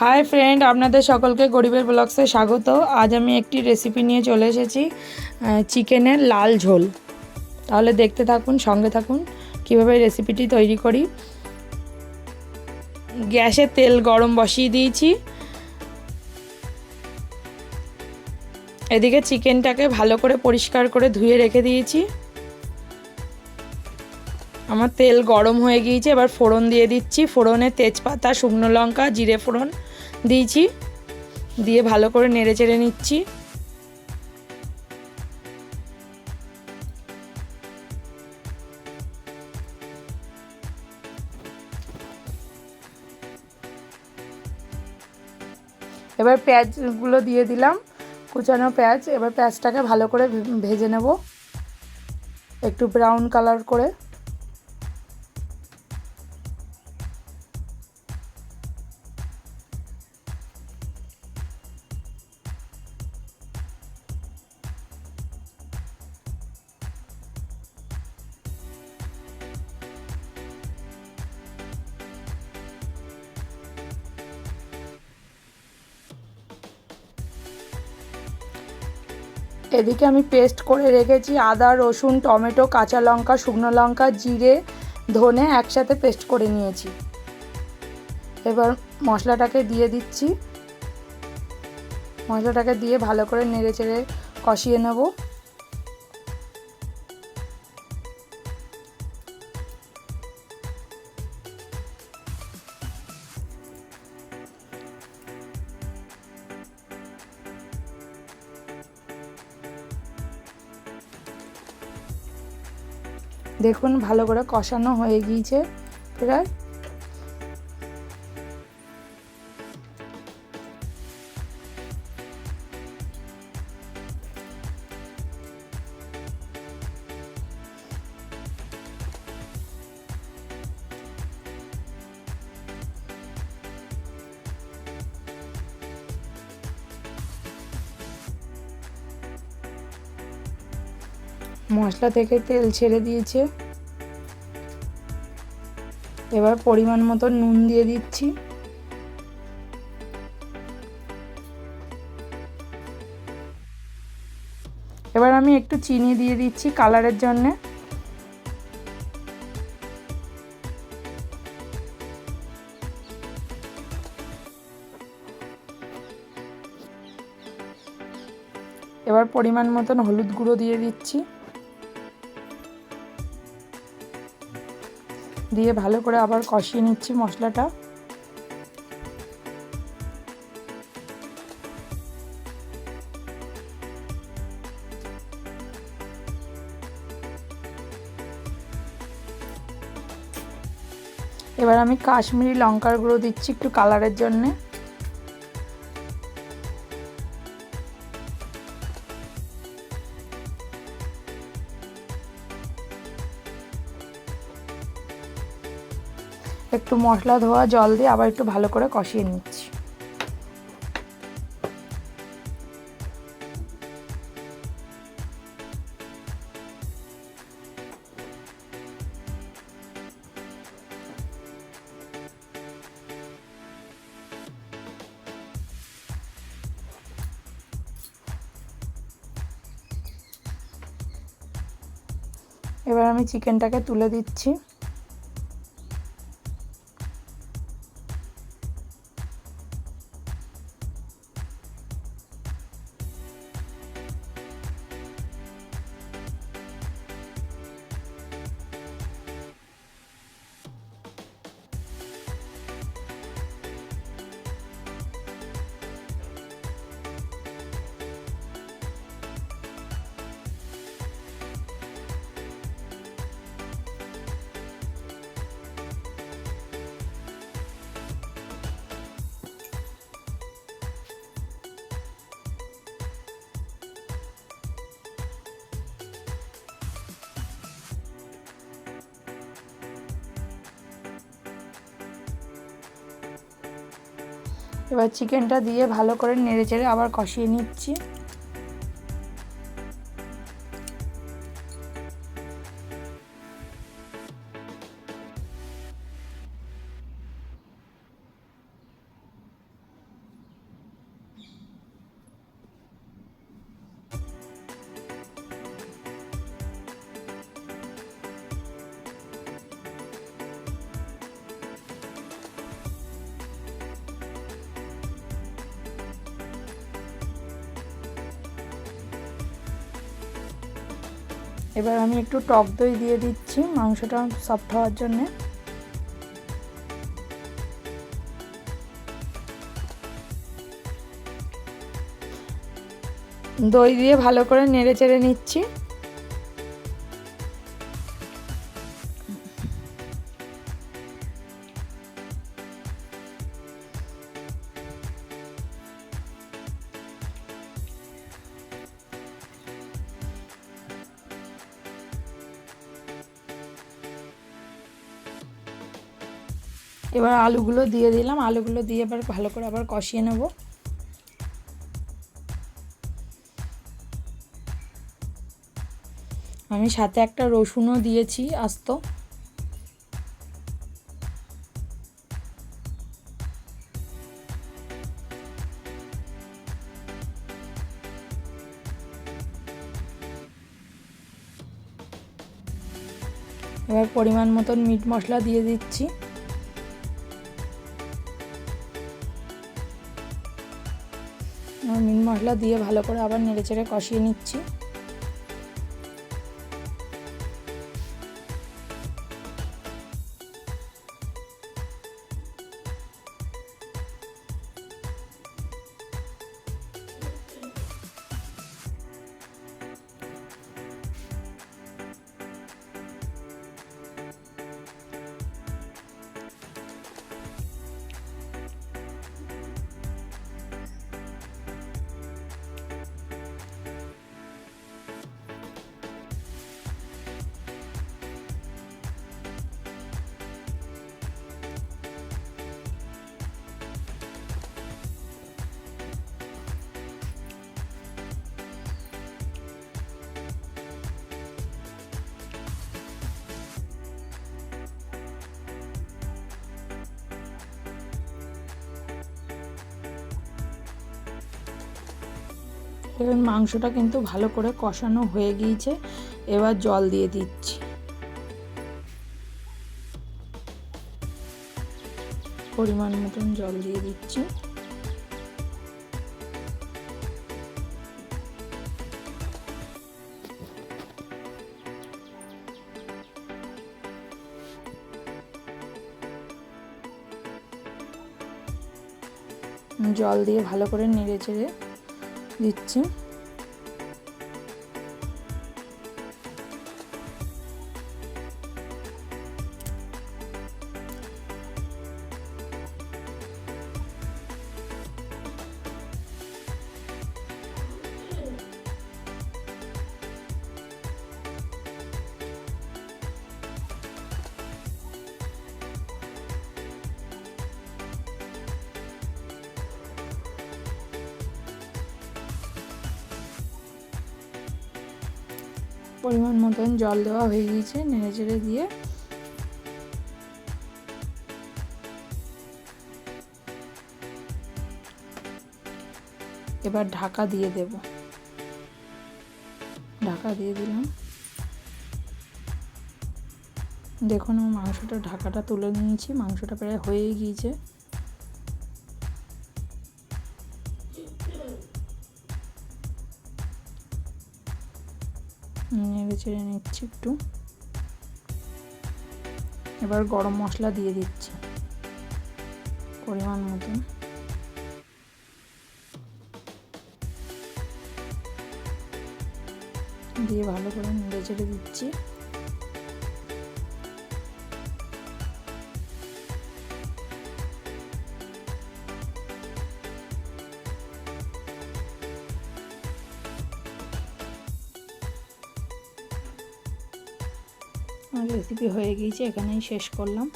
Hi friend আপনাদের সকলকে গরিবের ব্লগসে স্বাগত। আজ আমি একটি রেসিপি নিয়ে চলে এসেছি চিকেনের লাল ঝোল। তাহলে দেখতে থাকুন, সঙ্গে থাকুন, কীভাবে রেসিপিটি তৈরি করি। গ্যাসে তেল গরম বসিয়ে দিয়েছি। এদিকে চিকেনটাকে ভালো করে পরিষ্কার করে ধুয়ে রেখে দিয়েছি। আমার তেল গরম হয়ে গিয়েছে, এবার ফোড়ন দিয়ে দিচ্ছি। ফোড়নে তেজপাতা, শুকনো লঙ্কা, জিরে ফোড়ন। দিয়েছি। দিয়ে ভালো করে নেড়ে চেড়ে নিচ্ছি। এবার পেঁয়াজগুলো দিয়ে দিলাম, কুচানো পেঁয়াজ। এবার পেঁয়াজটাকে ভালো করে ভেজে নেব। একটু ব্রাউন কালার করে। এদিকে আমি পেস্ট করে রেখেছি আদা, রসুন, টমেটো, কাঁচা লঙ্কা, শুকনো লঙ্কা, জিরে, ধনে একসাথে পেস্ট করে নিয়েছি। এবার মশলাটাকে দিয়ে দিচ্ছি। মশলাটাকে দিয়ে ভালো করে নেড়ে চেড়ে কষিয়ে নেব। দেখুন ভালো করে কষানো হয়ে গিয়েছে। প্রায় মশলা থেকে তেল ছেড়ে দিয়েছে। এবার পরিমাণ মতো নুন দিয়ে দিচ্ছি। এবার আমি একটু চিনি দিয়ে দিচ্ছি কালারের জন্যে। এবার পরিমাণ মতন হলুদ গুঁড়ো দিয়ে দিচ্ছি। দিয়ে ভালো করে আবার কষিয়ে নিচ্ছি মশলাটা। এবার আমি কাশ্মীরি লঙ্কার গুঁড়ো দিচ্ছি একটু কালারের জন্যে। একটু মশলা ধোয়া, জল দিয়ে আবার একটু ভালো করে কষিয়ে নিচ্ছি। এবার আমি চিকেনটাকে তুলে দিচ্ছি। এবার চিকেনটা দিয়ে ভালো করে নেড়ে চেড়ে আবার কষিয়ে নিচ্ছি। এবার আমি একটু টক দই দিয়ে দিচ্ছি মাংসটা সফট হওয়ার জন্যে। দই দিয়ে ভালো করে নেড়ে চেড়ে নিচ্ছি। এবার আলুগুলো দিয়ে দিলাম। আলুগুলো দিয়ে এবার ভালো করে আবার কষিয়ে নেব। আমি সাথে একটা রসুনও দিয়েছি আস্ত। এবার পরিমাণ মতন মিট মশলা দিয়ে দিচ্ছি। মিট মশলা দিয়ে ভালো করে আবার নেড়েচেড়ে কষিয়ে নিচ্ছি। এবার মাংসটা কিন্তু ভালো করে কষানো হয়ে গিয়েছে। এবার জল দিয়ে দিচ্ছি। পরিমাণ মতন জল দিয়ে দিচ্ছি। জল দিয়ে ভালো করে নেড়ে চেড়ে দিচ্ছি পরিমাণ মতন জল দেওয়া হয়ে গিয়েছে নেড়ে চেড়ে দিয়ে। এবার ঢাকা দিয়ে দেব। ঢাকা দিয়ে দিলাম। দেখুন মাংসটা ঢাকাটা তুলে নিয়েছি, মাংসটা প্রায় হয়েই গিয়েছে। নেড়ে চেড়ে নিচ্ছি একটু। এবার গরম মশলা দিয়ে দিচ্ছি, পরিমাণ মতন। দিয়ে ভালো করে নেড়ে চেড়ে দিচ্ছি। আমার রেসিপি হয়ে গিয়েছে এখানেই শেষ করলাম।